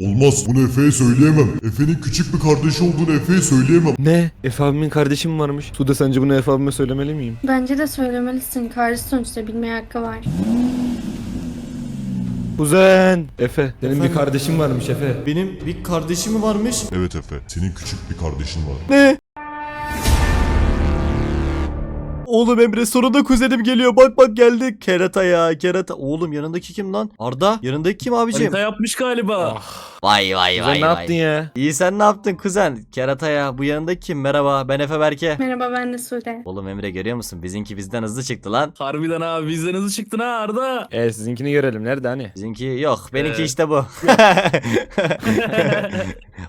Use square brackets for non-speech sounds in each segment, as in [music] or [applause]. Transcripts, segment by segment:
Olmaz bunu Efe'ye söyleyemem. Efe'nin küçük bir kardeşi olduğunu Efe'ye söyleyemem. Ne? Efe abimin kardeşi mi varmış? Sude sence bunu Efe abime söylemeli miyim? Bence de söylemelisin. Karşı sonuçta bilmeye hakkı var. Kuzen! Efe, senin Efendim? bir kardeşin varmış Efe. Benim bir kardeşim mi varmış? Evet Efe senin küçük bir kardeşin var. Ne? Oğlum Emre sonunda kuzenim geliyor. Bak bak geldi. Kerata ya kerata. Oğlum yanındaki kim lan? Arda yanındaki kim abicim? Harita yapmış galiba. Vay vay Kuzen ne yaptın ya? İyi sen ne yaptın kuzen? Kerata ya bu yanındaki kim? Merhaba ben Efe Berke. Merhaba ben de Sude. Oğlum Emre görüyor musun? Bizimki bizden hızlı çıktı lan. Harbiden abi bizden hızlı çıktın ha Arda. E sizinkini görelim. Nerede hani? Bizimki yok. Benimki Ee. işte bu. [laughs] [laughs]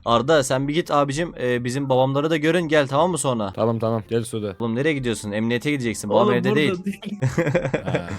Arda sen bir git abicim. Ee, bizim babamları da görün gel tamam mı sonra? Tamam tamam gel Sude. Oğlum nereye gidiyorsun? Emniyete gideceksin. Babam Oğlum evde burada değil. değil. [laughs] [laughs] Ha.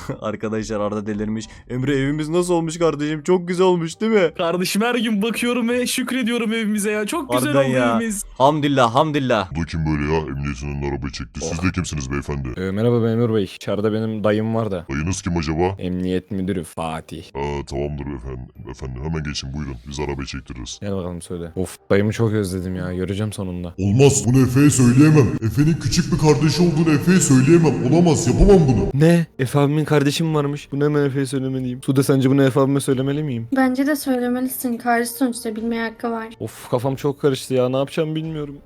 [laughs] Arkadaşlar Arda delirmiş. Emre evimiz nasıl olmuş kardeşim? Çok güzel olmuş değil mi? Kardeşim her gün bakıyorum ve şükrediyorum evimize ya. Çok güzel Harbiden oldu ya. evimiz. Hamdillah hamdillah. Bu da kim böyle ya? Emniyetin önüne arabayı çekti. Siz de kimsiniz beyefendi? Ee, merhaba memur bey. İçeride benim dayım var da. Dayınız kim acaba? Emniyet müdürü Fatih. Aa, tamamdır efendim. Efendim hemen geçin buyurun. Biz arabayı çektiririz. Gel bakalım söyle. Of dayımı çok özledim ya. Göreceğim sonunda. Olmaz bunu Efe'ye söyleyemem. Efe'nin küçük bir kardeşi olduğunu Efe'ye söyleyemem. Olamaz yapamam bunu. Ne? Efe abimin kardeşi mi varmış? Bunu hemen Efe'ye söylemeliyim. Sude sence bunu Efe abime söylemeli miyim? Bence de söylemelisin. Karşı sonuçta bilmeye hakkı var. Of kafam çok karıştı ya. Ne yapacağım bilmiyorum.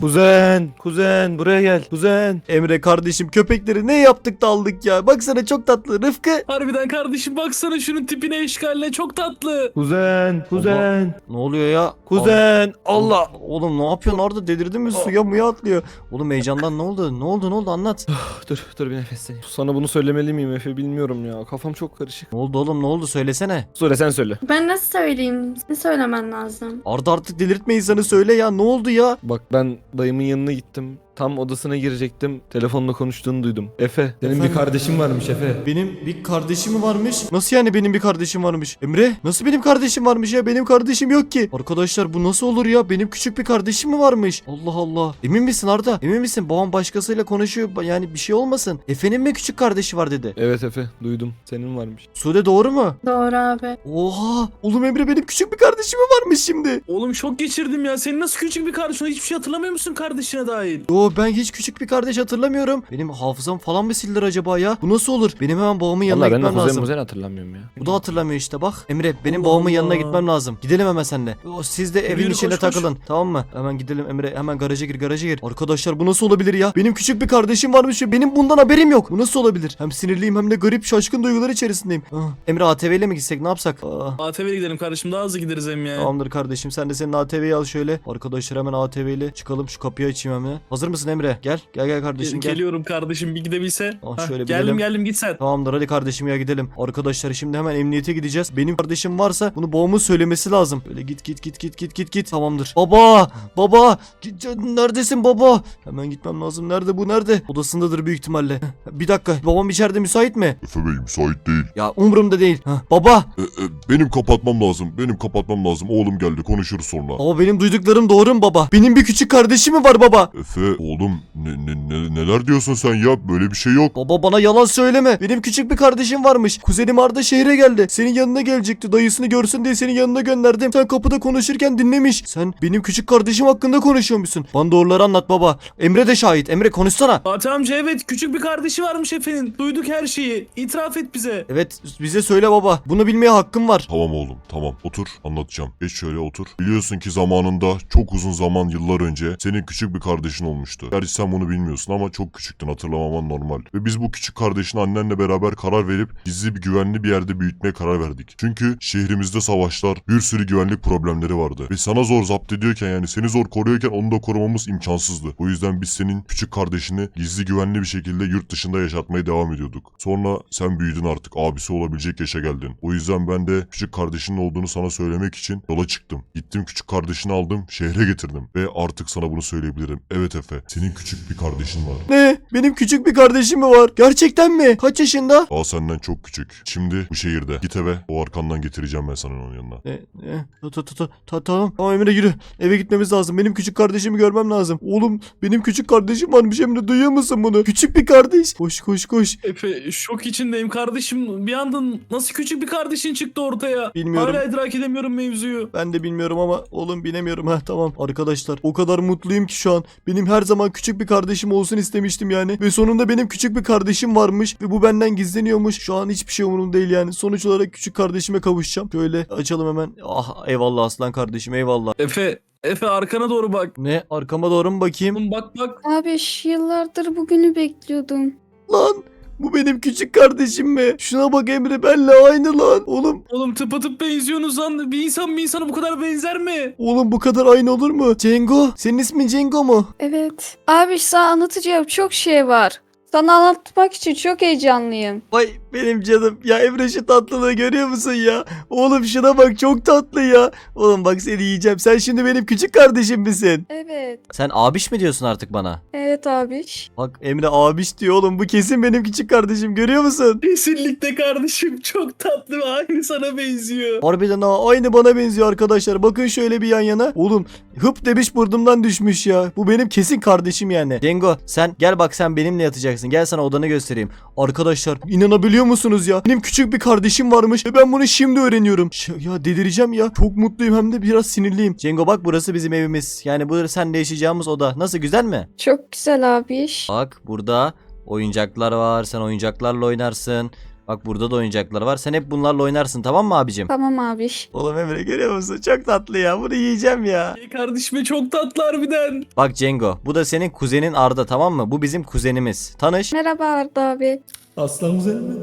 Kuzen, kuzen buraya gel. Kuzen. Emre kardeşim köpekleri ne yaptık da aldık ya. Baksana çok tatlı. Rıfkı. Harbiden kardeşim baksana şunun tipine eşkaline çok tatlı. Kuzen, kuzen. Ne oluyor ya? Kuzen. Allah. Oğlum ne yapıyorsun Arda delirdin mi? Suya muya atlıyor. Oğlum heyecandan ne oldu? Ne oldu ne oldu anlat. Dur, dur bir nefesleneyim. Sana bunu söylemeli miyim Efe bilmiyorum ya. Kafam çok karışık. Ne oldu oğlum ne oldu söylesene. Söyle sen söyle. Ben nasıl söyleyeyim? Senin söylemen lazım. Arda artık delirtme insanı söyle ya ne oldu ya? Bak ben dayımın yanına gittim. Tam odasına girecektim. Telefonla konuştuğunu duydum. Efe, senin Efendim? bir kardeşin varmış Efe. Benim bir kardeşim varmış? Nasıl yani benim bir kardeşim varmış? Emre nasıl benim kardeşim varmış ya? Benim kardeşim yok ki. Arkadaşlar bu nasıl olur ya? Benim küçük bir kardeşim mi varmış? Allah Allah. Emin misin Arda? Emin misin? Babam başkasıyla konuşuyor. Yani bir şey olmasın. Efe'nin mi küçük kardeşi var dedi. Evet Efe, duydum. Senin varmış. Sude doğru mu? Doğru abi. Oha! Oğlum Emre benim küçük bir kardeşim mi varmış şimdi? Oğlum şok geçirdim ya. Senin nasıl küçük bir kardeşin? Hiçbir şey hatırlamıyor musun kardeşine dair? Yo ben hiç küçük bir kardeş hatırlamıyorum. Benim hafızam falan mı sildir acaba ya? Bu nasıl olur? Benim hemen babamın yanına Vallahi ben gitmem lazım. muzen hatırlamıyorum ya. Bu da hatırlamıyor işte bak. Emre benim Allah babamın yanına Allah. gitmem lazım. Gidelim hemen seninle. O, Siz de evin Yürü, içinde koş, koş. takılın. Tamam mı? Hemen gidelim Emre. Hemen garaja gir garaja gir. Arkadaşlar bu nasıl olabilir ya? Benim küçük bir kardeşim varmış ve benim bundan haberim yok. Bu nasıl olabilir? Hem sinirliyim hem de garip şaşkın duygular içerisindeyim. Ah, Emre ATV ile mi gitsek ne yapsak? Ah, ATV'ye gidelim kardeşim daha hızlı gideriz hem ya. Tamamdır kardeşim sen de senin ATV'yi al şöyle. Arkadaşlar hemen ATV ile çıkalım şu kapıyı açayım hemen. Hazır mısın Emre? Gel. Gel gel kardeşim gel. Geliyorum kardeşim bir gidebilse. Ah, Hah, şöyle geldim binelim. geldim git sen. Tamamdır hadi kardeşim ya gidelim. Arkadaşlar şimdi hemen emniyete gideceğiz. Benim kardeşim varsa bunu babamın söylemesi lazım. Böyle git git git git git git git. Tamamdır. Baba! Baba! Git- Neredesin baba? Hemen gitmem lazım. Nerede bu? Nerede? Odasındadır büyük ihtimalle. Bir dakika. Babam içeride müsait mi? Efe Bey müsait değil. Ya umurumda değil. Heh, baba! E, e, benim kapatmam lazım. Benim kapatmam lazım. Oğlum geldi konuşuruz sonra. Baba benim duyduklarım doğru mu baba? Benim bir küçük kardeşim mi var baba? Efe oğlum ne, ne, ne- neler diyorsun sen ya? Böyle bir şey yok. Baba bana yalan söyleme. Benim küçük bir kardeşim varmış. Kuzenim Arda şehre geldi. Senin yanına gelecekti. Dayısını görsün diye senin yanına gönderdim. Sen kapıda konuşurken dinlemiş. Sen benim küçük kardeşim hakkında konuşuyormuşsun. Bana doğruları anlat baba. Emre de şahit. Emre konuşsana. Fatih amca evet küçük bir kardeşi varmış efendim. Duyduk her şeyi. İtiraf et bize. Evet bize söyle baba. Bunu bilmeye hakkım var. Tamam oğlum tamam otur anlatacağım. Geç şöyle otur. Biliyorsun ki zamanında çok uzun zaman yıllar önce senin küçük bir kardeşin olmuştu. Gerçi sen bunu bilmiyorsun ama çok küçüktün hatırlamaman normal. Ve biz bu küçük kardeşini annenle beraber karar verip gizli bir güvenli bir yerde büyütmeye karar verdik. Çünkü şehrimizde savaşlar bir sürü güvenlik problemleri vardı. Ve sana zor zapt ediyorken yani seni zor koruyorken onu da korumamız imkansızdı. O yüzden biz senin küçük kardeşini gizli güvenli bir şekilde yurt dışında yaşatmaya devam ediyorduk. Sonra sen büyüdün artık abisi olabilecek yaşa geldin. O yüzden ben de küçük kardeşinin olduğunu sana söylemek için yola çıktım. Gittim küçük kardeşini aldım şehre getirdim. Ve artık sana bunu söyleyebilirim. Evet Efe Senin küçük bir kardeşin var. Ne? Benim küçük bir kardeşim mi var? Gerçekten mi? Kaç yaşında? Daha senden çok küçük. Şimdi bu şehirde. Git eve. O arkandan getireceğim ben sana onun yanına. Ne? Ne? Ta, ta, ta, ta, ta- tamam. Tamam Emre yürü. Eve gitmemiz lazım. Benim küçük kardeşimi görmem lazım. Oğlum benim küçük kardeşim varmış Emre. Duyuyor musun bunu? Küçük bir kardeş. Koş koş koş. Efe şok içindeyim kardeşim. Bir anda nasıl küçük bir kardeşin çıktı ortaya. Bilmiyorum. Hala idrak edemiyorum mevzuyu. Ben de bilmiyorum ama oğlum binemiyorum. Ha tamam arkadaşlar. O kadar mutluyum ki şu an. Benim her zaman küçük bir kardeşim olsun istemiştim yani. Ve sonunda benim küçük bir kardeşim varmış. Ve bu benden gizleniyormuş. Şu an hiçbir şey umurumda değil yani. Sonuç olarak küçük kardeşime kavuşacağım. Şöyle açalım hemen. Ah eyvallah aslan kardeşim eyvallah. Efe, Efe arkana doğru bak. Ne arkama doğru mu bakayım? Oğlum Bak bak. Abi yıllardır bugünü bekliyordum. Lan bu benim küçük kardeşim mi? Şuna bak Emre benle aynı lan. Oğlum Oğlum tıpatıp benziyorsunuz lan. Bir insan bir insana bu kadar benzer mi? oğlum bu kadar aynı olur mu? Cengo senin ismin Cengo mu? Evet. Abi sana anlatacağım çok şey var. Sana anlatmak için çok heyecanlıyım. Vay benim canım ya Emre şu tatlılığı görüyor musun ya? Oğlum şuna bak çok tatlı ya. Oğlum bak seni yiyeceğim. Sen şimdi benim küçük kardeşim misin? Evet. Sen abiş mi diyorsun artık bana? Evet abi. Bak Emre abiş diyor oğlum. Bu kesin benim küçük kardeşim. Görüyor musun? Kesinlikle kardeşim çok tatlı ve aynı sana benziyor. Harbiden ha aynı bana benziyor arkadaşlar. Bakın şöyle bir yan yana. Oğlum hıp demiş burnumdan düşmüş ya. Bu benim kesin kardeşim yani. Cengo sen gel bak sen benimle yatacaksın. Gel sana odanı göstereyim. Arkadaşlar inanabiliyor musunuz ya? Benim küçük bir kardeşim varmış ve ben bunu şimdi öğreniyorum. Ş- ya delireceğim ya. Çok mutluyum hem de biraz sinirliyim. Cengo bak burası bizim evimiz. Yani bu senle yaşayacağımız oda. Nasıl güzel mi? Çok güzel abi. Bak burada oyuncaklar var. Sen oyuncaklarla oynarsın. Bak burada da oyuncaklar var. Sen hep bunlarla oynarsın tamam mı abicim? Tamam abi. Oğlum Emre görüyor musun? Çok tatlı ya. Bunu yiyeceğim ya. Ey kardeşime çok tatlı harbiden. Bak Cengo bu da senin kuzenin Arda tamam mı? Bu bizim kuzenimiz. Tanış. Merhaba Arda abi. Aslan güzel mi?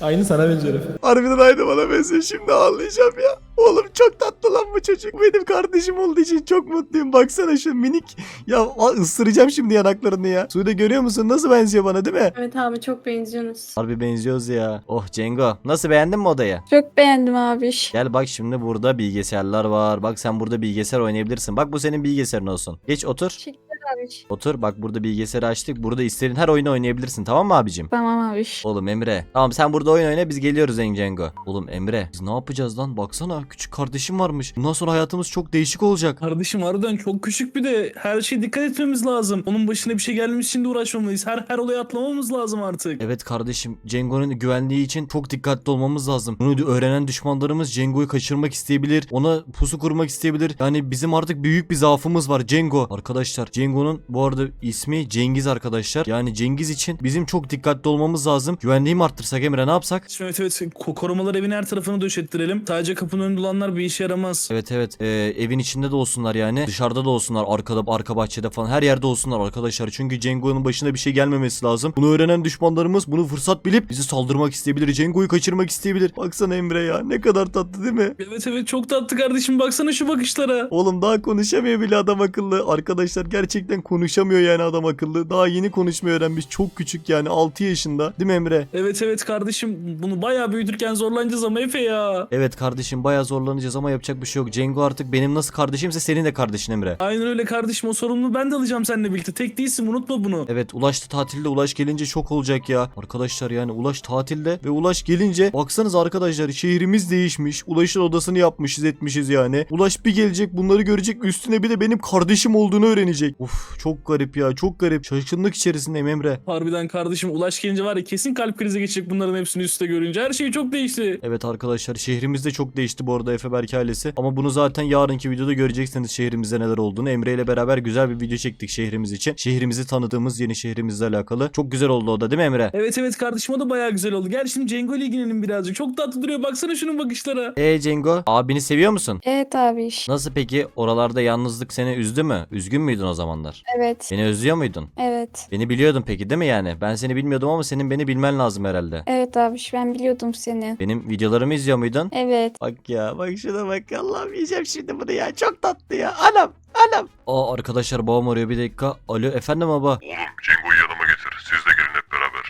Aynı sana benziyor Efe. Harbiden aynı bana benziyor. Şimdi ağlayacağım ya. Oğlum çok tatlı lan bu çocuk. Benim kardeşim olduğu için çok mutluyum. Baksana şu minik. Ya ısıracağım şimdi yanaklarını ya. Sude görüyor musun? Nasıl benziyor bana değil mi? Evet abi çok benziyorsunuz. Harbi benziyoruz ya. Oh Cengo. Nasıl beğendin mi odayı? Çok beğendim abi. Gel bak şimdi burada bilgisayarlar var. Bak sen burada bilgisayar oynayabilirsin. Bak bu senin bilgisayarın olsun. Geç otur. Teşekkürler abi. Otur bak burada bilgisayarı açtık. Burada istediğin her oyunu oynayabilirsin tamam mı abicim? Tamam abi. Oğlum Emre. Tamam sen burada oyun oyna biz geliyoruz Encengo. Oğlum Emre biz ne yapacağız lan? Baksana küçük kardeşim varmış. Bundan sonra hayatımız çok değişik olacak. Kardeşim harbiden çok küçük bir de her şeye dikkat etmemiz lazım. Onun başına bir şey gelmiş için de uğraşmamalıyız. Her her olaya atlamamız lazım artık. Evet kardeşim Cengo'nun güvenliği için çok dikkatli olmamız lazım. Bunu öğrenen düşmanlarımız Cengo'yu kaçırmak isteyebilir. Ona pusu kurmak isteyebilir. Yani bizim artık büyük bir zaafımız var Cengo. Arkadaşlar Cengo'nun bu arada ismi Cengiz arkadaşlar. Yani Cengiz için bizim çok dikkatli olmamız lazım. Güvenliği mi arttırsak Emre ne yapsak? Evet evet ko- korumalar evin her tarafını döşettirelim. Sadece kapının önünde olanlar bir işe yaramaz. Evet evet Ee, evin içinde de olsunlar yani dışarıda da olsunlar arkada arka bahçede falan her yerde olsunlar arkadaşlar çünkü Cengo'nun başına bir şey gelmemesi lazım bunu öğrenen düşmanlarımız bunu fırsat bilip bizi saldırmak isteyebilir Cengo'yu kaçırmak isteyebilir baksana Emre ya ne kadar tatlı değil mi Evet evet çok tatlı kardeşim baksana şu bakışlara. Oğlum daha konuşamıyor bile adam akıllı. Arkadaşlar gerçekten konuşamıyor yani adam akıllı. Daha yeni konuşmayı öğrenmiş. Çok küçük yani 6 yaşında. Değil mi Emre? Evet evet kardeşim bunu bayağı büyütürken zorlanacağız ama Efe ya. Evet kardeşim bayağı zorlanacağız ama yapacak bir şey yok. Cengo artık benim nasıl kardeşimse senin de kardeşin Emre. Aynen öyle kardeşim o sorumluluğu ben de alacağım seninle birlikte. Tek değilsin unutma bunu. Evet Ulaş da tatilde Ulaş gelince şok olacak ya. Arkadaşlar yani Ulaş tatilde ve Ulaş gelince baksanız arkadaşlar şehrimiz değişmiş. Ulaş'ın odasını yapmışız etmişiz yani. Ulaş bir gelecek bunları görecek üstüne bir de benim kardeşim olduğunu öğrenecek. Uf çok garip ya çok garip. Şaşkınlık içerisindeyim Emre. Harbiden kardeşim Ulaş gelince var ya kesin kalp krizi geçecek bunların hepsini üstte görünce. Her şey çok değişti. Evet arkadaşlar şehrimiz de çok değişti bu arada Efe Berk ailesi. Ama bunu zaten yarınki videoda göreceksiniz şehrimizde neler olduğunu. Emre ile beraber güzel bir video çektik şehrimiz için. Şehrimizi tanıdığımız yeni şehrimizle alakalı. Çok güzel oldu o da değil mi Emre? Evet evet kardeşim o da bayağı güzel oldu. Gel şimdi Cengo ile ilgilenelim birazcık. Çok tatlı duruyor baksana şunun bakışlara. Eee Cengo abini seviyor musun? Evet abi. Nasıl peki oralarda yalnızlık seni üzdü mü? Üzgün müydün o zamanlar? Evet. Beni özlüyor muydun? Evet. Beni biliyordun peki değil mi yani? Ben seni bilmiyordum ama senin beni bilmen lazım herhalde. Evet abi ben biliyordum seni. Benim videolarımı izliyor muydun? Evet. Bak ya bak şuna bak Allah'ım yiyeceğim şimdi bunu ya çok tatlı ya anam anam. Aa arkadaşlar babam arıyor bir dakika. Alo efendim baba. Oğlum Cengo'yu yanıma getir. Siz de.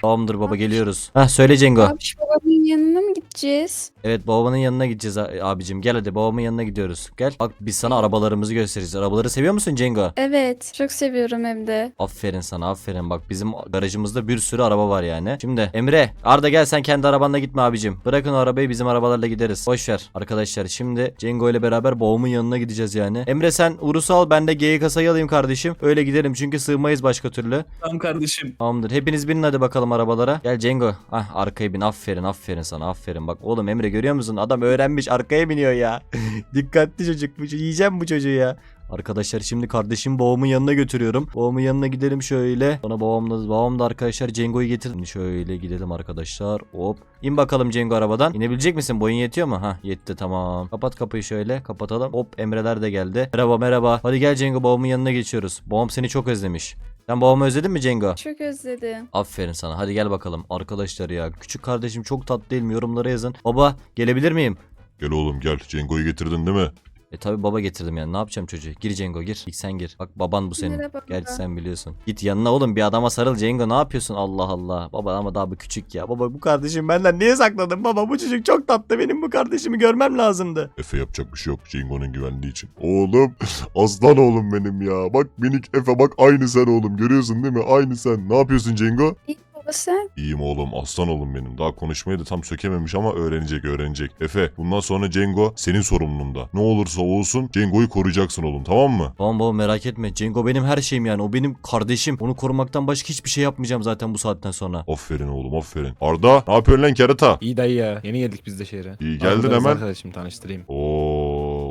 Tamamdır baba geliyoruz. Heh söyle Cengo. Abiş babamın yanına mı gideceğiz? Evet babamın yanına gideceğiz a- abicim. Gel hadi babamın yanına gidiyoruz. Gel. Bak biz sana arabalarımızı göstereceğiz. Arabaları seviyor musun Cengo? Evet. Çok seviyorum hem de. Aferin sana aferin bak bizim garajımızda bir sürü araba var yani. Şimdi Emre Arda gel sen kendi arabanla gitme abicim. Bırakın o arabayı bizim arabalarla gideriz. Boş ver arkadaşlar şimdi Cengo ile beraber babamın yanına gideceğiz yani. Emre sen Urus'u al ben de G'yi kasayı alayım kardeşim. Öyle gidelim çünkü sığmayız başka türlü. Tamam kardeşim. Tamamdır hepiniz binin hadi bakalım arabalara. Gel Cengo. Ah arkaya bin aferin aferin sana aferin. Bak oğlum Emre görüyor musun adam öğrenmiş arkaya biniyor ya. [laughs] Dikkatli çocuk bu yiyeceğim bu çocuğu ya. Arkadaşlar şimdi kardeşim babamın yanına götürüyorum. Babamın yanına gidelim şöyle. Sonra babamla babam da arkadaşlar Cengo'yu getir. Şimdi şöyle gidelim arkadaşlar. Hop. İn bakalım Cengo arabadan. İnebilecek misin? Boyun yetiyor mu? Ha yetti tamam. Kapat kapıyı şöyle. Kapatalım. Hop Emreler de geldi. Merhaba merhaba. Hadi gel Cengo babamın yanına geçiyoruz. Babam seni çok özlemiş. Sen babamı özledin mi Cengo? Çok özledim. Aferin sana. Hadi gel bakalım. Arkadaşlar ya küçük kardeşim çok tatlı değil mi? Yorumlara yazın. Baba gelebilir miyim? Gel oğlum gel. Cengo'yu getirdin değil mi? E tabi baba getirdim yani. Ne yapacağım çocuğu? Gir Cengo gir. İlk sen gir. Bak baban bu senin. Merhaba Gerçi sen biliyorsun. Git yanına oğlum bir adama sarıl Cengo ne yapıyorsun? Allah Allah. Baba ama daha bu küçük ya. Baba bu kardeşim benden niye sakladın? Baba bu çocuk çok tatlı. Benim bu kardeşimi görmem lazımdı. Efe yapacak bir şey yok Cengo'nun güvenliği için. Oğlum [laughs] aslan oğlum benim ya. Bak minik Efe bak aynı sen oğlum. Görüyorsun değil mi? Aynı sen. Ne yapıyorsun Cengo? Sen. İyiyim oğlum aslan oğlum benim. Daha konuşmayı da tam sökememiş ama öğrenecek öğrenecek. Efe bundan sonra Cengo senin sorumluluğunda. Ne olursa olsun Cengo'yu koruyacaksın oğlum tamam mı? Tamam baba merak etme. Cengo benim her şeyim yani. O benim kardeşim. Onu korumaktan başka hiçbir şey yapmayacağım zaten bu saatten sonra. Aferin oğlum aferin. Arda ne yapıyorsun lan kerata? İyi dayı ya. Yeni geldik biz de şehre. İyi geldin Arada hemen. Arkadaşım tanıştırayım. Oo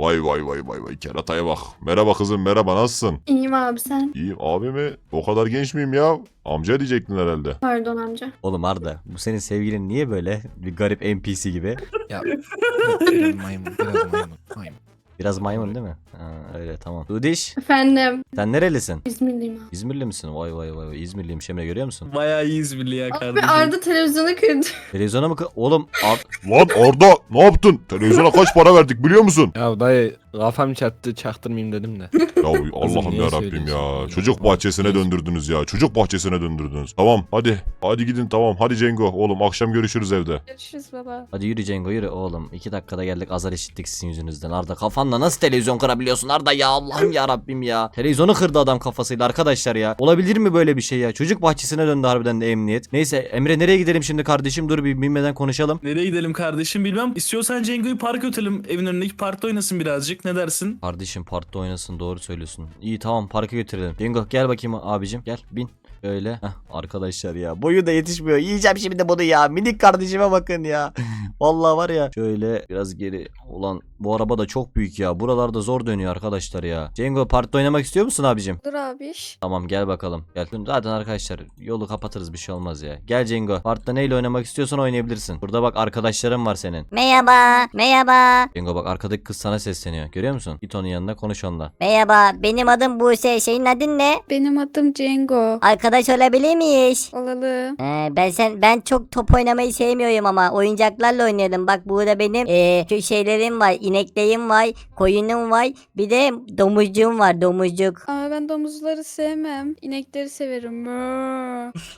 vay vay vay vay vay kerataya bak. Merhaba kızım merhaba nasılsın? İyiyim abi sen. İyiyim abi mi? O kadar genç miyim ya? Amca diyecektin herhalde. Pardon amca. Oğlum Arda bu senin sevgilin niye böyle bir garip NPC gibi? Ya [laughs] biraz maymun. Biraz maymun. Maymun. Biraz maymun değil mi? Ha, öyle tamam. Dudiş Efendim. sen nerelisin? İzmirliyim abi. İzmirli misin? Vay vay vay vay. İzmirliyim Emre görüyor musun? Bayağı iyi İzmirli ya Abi kardeşim. Arda televizyonu kırdı. [laughs] Televizyona mı? kı- Oğlum Ar- Lan Arda ne yaptın? Televizyona kaç para verdik biliyor musun? Ya dayı kafam çattı çaktırmayayım dedim de. [laughs] Ya Allah'ım niye ya Rabbim söylüyorsun? ya. Çocuk bahçesine döndürdünüz ya. Çocuk bahçesine döndürdünüz. Tamam hadi. Hadi gidin tamam. Hadi Cengo oğlum akşam görüşürüz evde. Görüşürüz baba. Hadi yürü Cengo yürü oğlum. İki dakikada geldik azar işittik sizin yüzünüzden. Arda kafanla nasıl televizyon kırabiliyorsun Arda ya Allah'ım ya Rabbim ya. Televizyonu kırdı adam kafasıyla arkadaşlar ya. Olabilir mi böyle bir şey ya? Çocuk bahçesine döndü harbiden de emniyet. Neyse Emre nereye gidelim şimdi kardeşim? Dur bir bilmeden konuşalım. Nereye gidelim kardeşim bilmem. İstiyorsan Cengo'yu park götürelim. Evin önündeki parkta oynasın birazcık. Ne dersin? Kardeşim parkta oynasın doğru söylüyorsun. İyi tamam parka götürelim. Cengo gel bakayım abicim gel bin. Öyle. Heh, arkadaşlar ya. Boyu da yetişmiyor. Yiyeceğim şimdi bunu ya. Minik kardeşime bakın ya. [laughs] Vallahi var ya. Şöyle biraz geri. Ulan bu araba da çok büyük ya. Buralarda zor dönüyor arkadaşlar ya. Cengo parkta oynamak istiyor musun abicim? Dur abiş. Tamam gel bakalım. Gel. Zaten arkadaşlar yolu kapatırız bir şey olmaz ya. Gel Cengo. Parkta neyle oynamak istiyorsan oynayabilirsin. Burada bak arkadaşlarım var senin. Merhaba, merhaba, Cengo bak arkadaki kız sana sesleniyor. Görüyor musun? Git onun yanına konuş onunla. merhaba. Benim adım Buse. Senin adın ne? Benim adım Cengo. Arkadaş olabilir miyiz? Olalım. Ee, ben sen ben çok top oynamayı sevmiyorum ama oyuncaklarla oynayalım. Bak burada benim ee, şu şeylerim var, ineklerim var, koyunum var, bir de domuzcuğum var, domuzcuk. Ama ben domuzları sevmem. İnekleri severim. [laughs]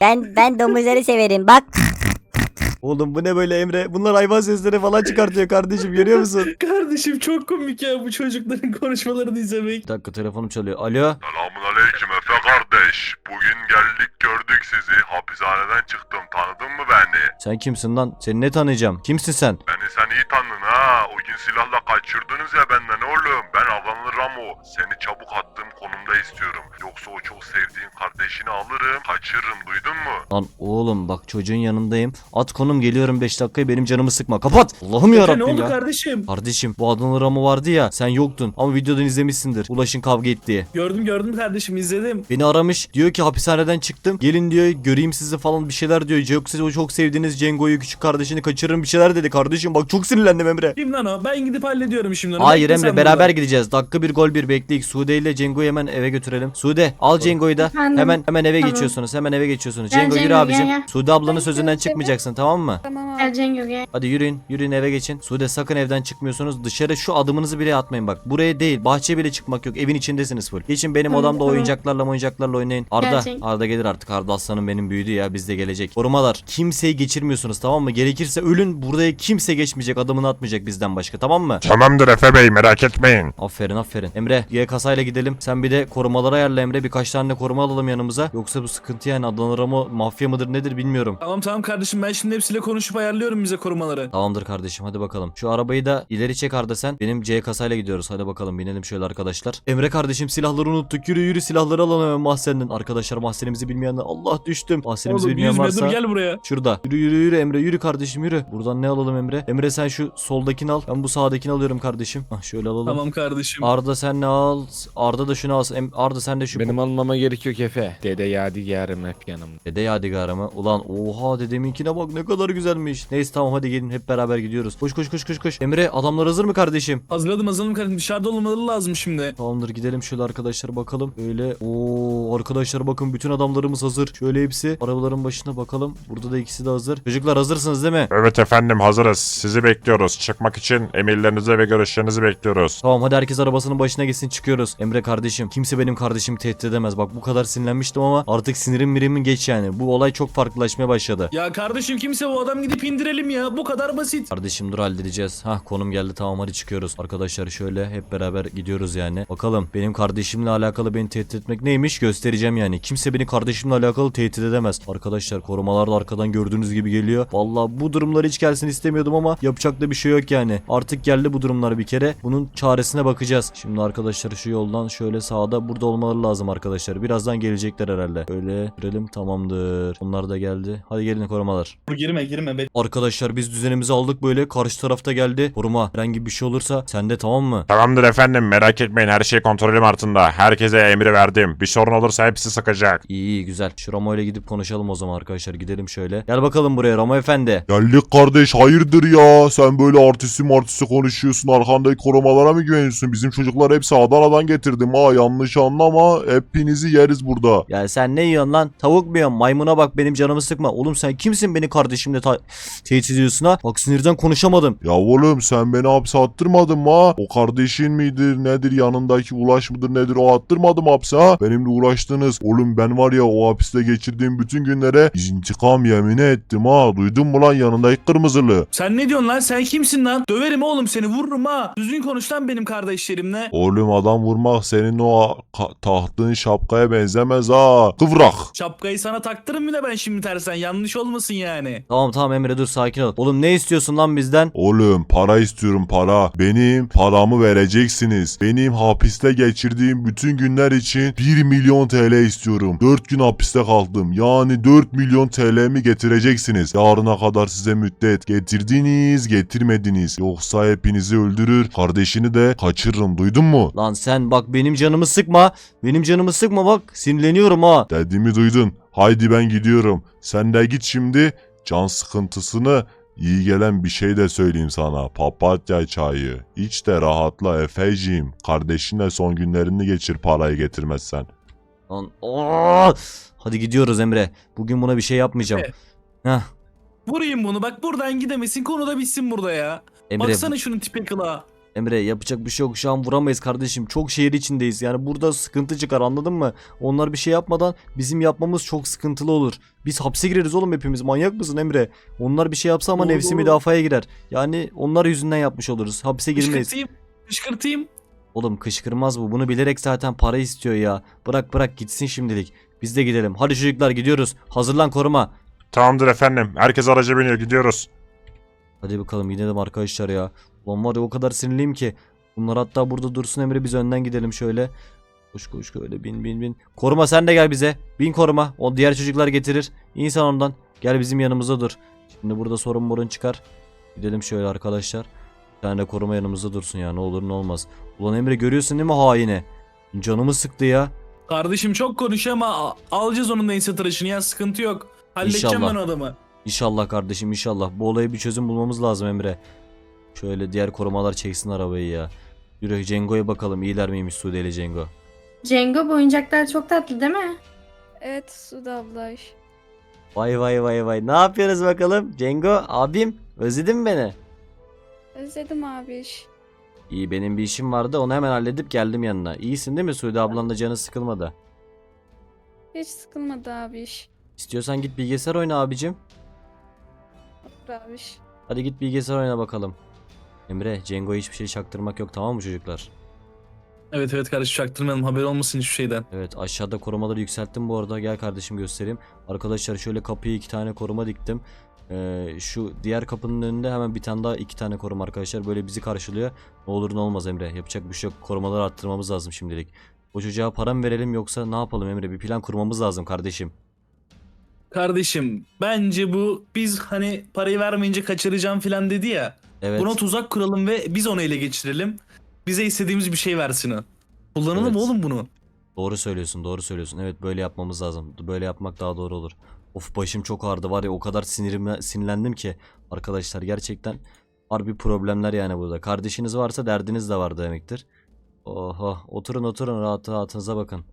Ben ben domuzları severim. Bak Oğlum bu ne böyle Emre? Bunlar hayvan sesleri falan çıkartıyor kardeşim görüyor musun? [laughs] Kardeşim çok komik ya bu çocukların [laughs] konuşmalarını izlemek. Bir dakika telefonum çalıyor. Alo. Selamun aleyküm Efe kardeş. Bugün geldik gördük sizi. Hapishaneden çıktım. Tanıdın mı beni? Sen kimsin lan? Seni ne tanıyacağım? Kimsin sen? Beni sen iyi tanıdın ha. O gün silahla kaçırdınız ya benden oğlum. Ben Avanlı Ramo. Seni çabuk attığım konumda istiyorum. Yoksa o çok sevdiğin kardeşini alırım. Kaçırırım duydun mu? Lan oğlum bak çocuğun yanındayım. At konum geliyorum 5 dakikaya benim canımı sıkma. Kapat. Allah'ım ya ne Rabbim oldu ya. kardeşim? Kardeşim bu Adnan Ramo vardı ya sen yoktun ama videodan izlemişsindir. Ulaş'ın kavga ettiği. Gördüm gördüm kardeşim izledim. Beni aramış diyor ki hapishaneden çıktım. Gelin diyor göreyim sizi falan bir şeyler diyor. Yoksa o çok sevdiğiniz Cengo'yu küçük kardeşini kaçırırım bir şeyler dedi kardeşim. Bak çok sinirlendim Emre. Kim lan o? Ben gidip hallediyorum şimdi onu. Hayır Emre beraber burada. gideceğiz. Dakika bir gol bir bekleyik. Sude ile Cengo'yu hemen eve götürelim. Sude al Cengo'yu da. Efendim? Hemen hemen eve Tamam. geçiyorsunuz. Hemen eve geçiyorsunuz. Cengo yürü abicim. gel. Sude ablanın Ben sözünden gel, çıkmayacaksın tamam mı? Tamam gel Cengo gel. Hadi yürüyün. Yürüyün eve geçin. Sude sakın evden çıkmıyorsunuz. Dışarı şu adımınızı bile atmayın bak. Buraya değil. Bahçeye bile çıkmak yok. Evin içindesiniz full. Geçin benim Tamam, odamda tamam. oyuncaklarla oyuncaklarla arkadaşlarla oynayın. Arda, Gelecek. Arda gelir artık. Arda aslanım benim büyüdü ya biz de gelecek. Korumalar kimseyi geçirmiyorsunuz tamam mı? Gerekirse ölün buraya kimse geçmeyecek adımını atmayacak bizden başka tamam mı? Tamamdır Efe Bey merak etmeyin. Aferin aferin. Emre G kasayla gidelim. Sen bir de korumaları ayarla Emre. Birkaç tane koruma alalım yanımıza. Yoksa bu sıkıntı yani Adana mı mafya mıdır nedir bilmiyorum. Tamam tamam kardeşim ben şimdi hepsiyle konuşup ayarlıyorum bize korumaları. Tamamdır kardeşim hadi bakalım. Şu arabayı da ileri çek Arda sen. Benim C kasayla gidiyoruz. Hadi bakalım binelim şöyle arkadaşlar. Emre kardeşim silahları unuttuk. Yürü yürü silahları alalım hemen mahzenden. Arkadaşlar mahzenimizi bilmeyenler Allah düştüm. Mahzenimizi Oğlum bilmeyen yüzme varsa. dur gel buraya. Şurada. Yürü yürü yürü Emre yürü kardeşim yürü. Buradan ne alalım Emre? Emre sen şu soldakini al. Ben bu sağdakini alıyorum kardeşim. Hah şöyle alalım. Tamam kardeşim. Arda sen ne al? Arda da şunu alsın. Em- Arda sen de şu Benim almama gerek yok Efe. Dede yadigarım hep yanımda. Dede yadigarı mı? Ulan oha dedeminkine bak ne kadar güzelmiş. Neyse tamam hadi gelin hep beraber gidiyoruz. Koş koş koş koş koş. Emre adamlar hazır mı kardeşim? Hazırladım hazırladım kardeşim dışarıda olmaları lazım şimdi. Tamamdır gidelim şöyle arkadaşlar bakalım. Öyle ooo arkadaşlar bakın bütün adamlarımız hazır. Şöyle hepsi arabaların başına bakalım. Burada da ikisi de hazır. Çocuklar hazırsınız değil mi? Evet efendim hazırız. Sizi bekliyoruz. Çıkmak için emirlerinizi ve görüşlerinizi bekliyoruz. Tamam hadi herkes arabasının başına gitsin çıkıyoruz. Emre kardeşim kimse benim kardeşimi tehdit edemez. Bak bu kadar sinirlenmiştim ama artık sinirim mirimin geç yani. Bu olay çok farklılaşmaya başladı. Ya kardeşim kimse bu adam gidip indirelim ya. Bu kadar basit. Kardeşim dur halledeceğiz. Hah konum geldi tamam hadi çıkıyoruz. Arkadaşlar şöyle hep beraber gidiyoruz yani. Bakalım benim kardeşimle alakalı beni tehdit etmek neymiş göstereceğim yani. Kimse beni kardeşimle alakalı tehdit edemez. Arkadaşlar korumalar da arkadan gördüğünüz gibi geliyor. Vallahi bu durumlar hiç gelsin istemiyordum ama yapacak da bir şey yok yani. Artık geldi bu durumlar bir kere. Bunun çaresine bakacağız. Şimdi arkadaşlar şu yoldan şöyle sağda burada olmaları lazım arkadaşlar. Birazdan gelecekler herhalde. Öyle görelim tamamdır. Onlar da geldi. Hadi gelin korumalar. Dur girme girme. Be. Arkadaşlar biz düzenimizi aldık böyle. Karşı tarafta geldi. Koruma. Herhangi bir şey olursa sende tamam mı? Tamamdır efendim merak etmeyin her şey kontrolüm altında. Herkese emri verdim. Bir sorun olursa hepsi sıkacak. İyi iyi güzel. Şu Ramo ile gidip konuşalım o zaman arkadaşlar. Gidelim şöyle. Gel bakalım buraya Ramo efendi. Geldik kardeş hayırdır ya? Sen böyle artisti martisti konuşuyorsun arkandaki korumalara mı güveniyorsun? Bizim çocuklar hepsi Adana'dan getirdim ha yanlış anlama. Hepinizi yeriz burada. Ya sen ne yiyorsun lan? Tavuk mu yiyorsun? Maymuna bak benim canımı sıkma. Oğlum sen kimsin beni kardeşimle ta- tehdit ediyorsun ha? Bak sinirden konuşamadım. Ya oğlum sen beni hapse attırmadın mı ha? O kardeşin midir nedir yanındaki ulaş mıdır nedir o attırmadım hapse ha? Benimle uğraştınız. Oğlum ben var ya o hapiste geçirdiğim bütün günlere intikam yemini ettim ha. Duydun mu lan yanındaki kırmızılı? Sen ne diyorsun lan? Sen kimsin lan? Döverim oğlum seni vururum ha. Düzgün konuş lan benim kardeşlerimle. Oğlum adam vurmak senin o tahtığın şapkaya benzemez ha. Kıvrak. Şapkayı sana taktırım da ben şimdi tersen yanlış olmasın yani. Tamam tamam Emre dur sakin ol. Oğlum ne istiyorsun lan bizden? Oğlum para istiyorum para. Benim paramı vereceksiniz. Benim hapiste geçirdiğim bütün günler için 1 milyon TL istiyorum. 4 gün hapiste kaldım. Yani 4 milyon TL'mi getireceksiniz. Yarına kadar size müddet. Getirdiniz getirmediniz. Yoksa hepinizi öldürür. Kardeşini de kaçırırım duydun mu? Lan sen bak benim canımı sıkma. Benim canımı sıkma bak. Sinirleniyorum ha. Dediğimi duydun. Haydi ben gidiyorum. Sen de git şimdi. Can sıkıntısını iyi gelen bir şey de söyleyeyim sana. Papatya çayı. İç de rahatla Efeciğim. Kardeşinle son günlerini geçir parayı getirmezsen. Lan Aa! Hadi gidiyoruz Emre. Bugün buna bir şey yapmayacağım. Evet. Heh. Vurayım bunu bak buradan gidemesin konu da bitsin burada ya. Emre Baksana şunun tipe kılığa. Emre yapacak bir şey yok. Şu an vuramayız kardeşim. Çok şehir içindeyiz. Yani burada sıkıntı çıkar anladın mı? Onlar bir şey yapmadan bizim yapmamız çok sıkıntılı olur. Biz hapse gireriz oğlum hepimiz. Manyak mısın Emre? Onlar bir şey yapsa ama Doğru, nefsi müdafaya girer. Yani onlar yüzünden yapmış oluruz. Hapse girmeyiz. Kışkırtayım. Kışkırtayım. Oğlum kışkırmaz bu. Bunu bilerek zaten para istiyor ya. Bırak bırak gitsin şimdilik. Biz de gidelim. Hadi çocuklar gidiyoruz. Hazırlan koruma. Tamamdır efendim. Herkes araca biniyor gidiyoruz. Hadi bakalım gidelim arkadaşlar ya. Ulan var ya o kadar sinirliyim ki. Bunlar hatta burada dursun Emre biz önden gidelim şöyle. Koş koş öyle bin bin bin. Koruma sen de gel bize. Bin koruma. O diğer çocuklar getirir. İnsan ondan. Gel bizim yanımızda dur. Şimdi burada sorun morun çıkar. Gidelim şöyle arkadaşlar. Bir tane de koruma yanımızda dursun ya ne olur ne olmaz. Ulan Emre görüyorsun değil mi haini? Canımı sıktı ya. Kardeşim çok konuşuyor ama alacağız onun da inse tıraşını ya sıkıntı yok. Halledeceğim İnşallah. ben o adamı. İnşallah kardeşim inşallah. Bu olaya bir çözüm bulmamız lazım Emre. Şöyle diğer korumalar çeksin arabayı ya. Yürü Cengo'ya bakalım iyiler miymiş Sudeli Cengo. Cengo bu oyuncaklar çok tatlı değil mi? Evet Suda abla. Vay vay vay vay. Ne yapıyoruz bakalım? Cengo abim özledin mi beni? Özledim abi. İyi benim bir işim vardı onu hemen halledip geldim yanına. İyisin değil mi Sude ablan da canı sıkılmadı. Hiç sıkılmadı abiş. İstiyorsan git bilgisayar oyna abicim. Olur abiş. Hadi git bilgisayar oyna bakalım. Emre, Cengo'ya hiçbir şey çaktırmak yok tamam mı çocuklar? Evet evet kardeşim çaktırmayalım haber olmasın hiçbir şeyden. Evet aşağıda korumaları yükselttim bu arada. Gel kardeşim göstereyim. Arkadaşlar şöyle kapıya iki tane koruma diktim. Ee, şu diğer kapının önünde hemen bir tane daha iki tane koruma arkadaşlar. Böyle bizi karşılıyor. Ne olur ne olmaz Emre. Yapacak bir şey yok. Korumaları arttırmamız lazım şimdilik. O çocuğa para mı verelim yoksa ne yapalım Emre? Bir plan kurmamız lazım kardeşim. Kardeşim bence bu biz hani parayı vermeyince kaçıracağım falan dedi ya. Evet. Buna tuzak kuralım ve biz onu ele geçirelim. Bize istediğimiz bir şey versin o. Kullanalım Evet. oğlum bunu. Doğru söylüyorsun, doğru söylüyorsun. Evet böyle yapmamız lazım. Böyle yapmak daha doğru olur. Of başım çok ağrıdı var ya o kadar sinirime sinirlendim ki arkadaşlar gerçekten harbi problemler yani burada. Kardeşiniz varsa derdiniz de var demektir. Oha oturun oturun rahat rahatınıza bakın.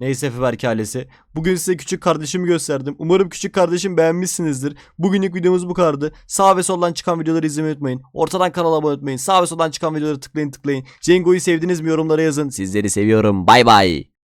Neyse Feberk ailesi. Bugün size küçük kardeşimi gösterdim. Umarım küçük kardeşim beğenmişsinizdir. Bugünlük videomuz bu kadardı. Sağ ve soldan çıkan videoları izlemeyi unutmayın. Ortadan kanala abone unutmayın. Sağ ve soldan çıkan videoları tıklayın tıklayın. Cengo'yu sevdiniz mi yorumlara yazın. Sizleri seviyorum. Bay bay.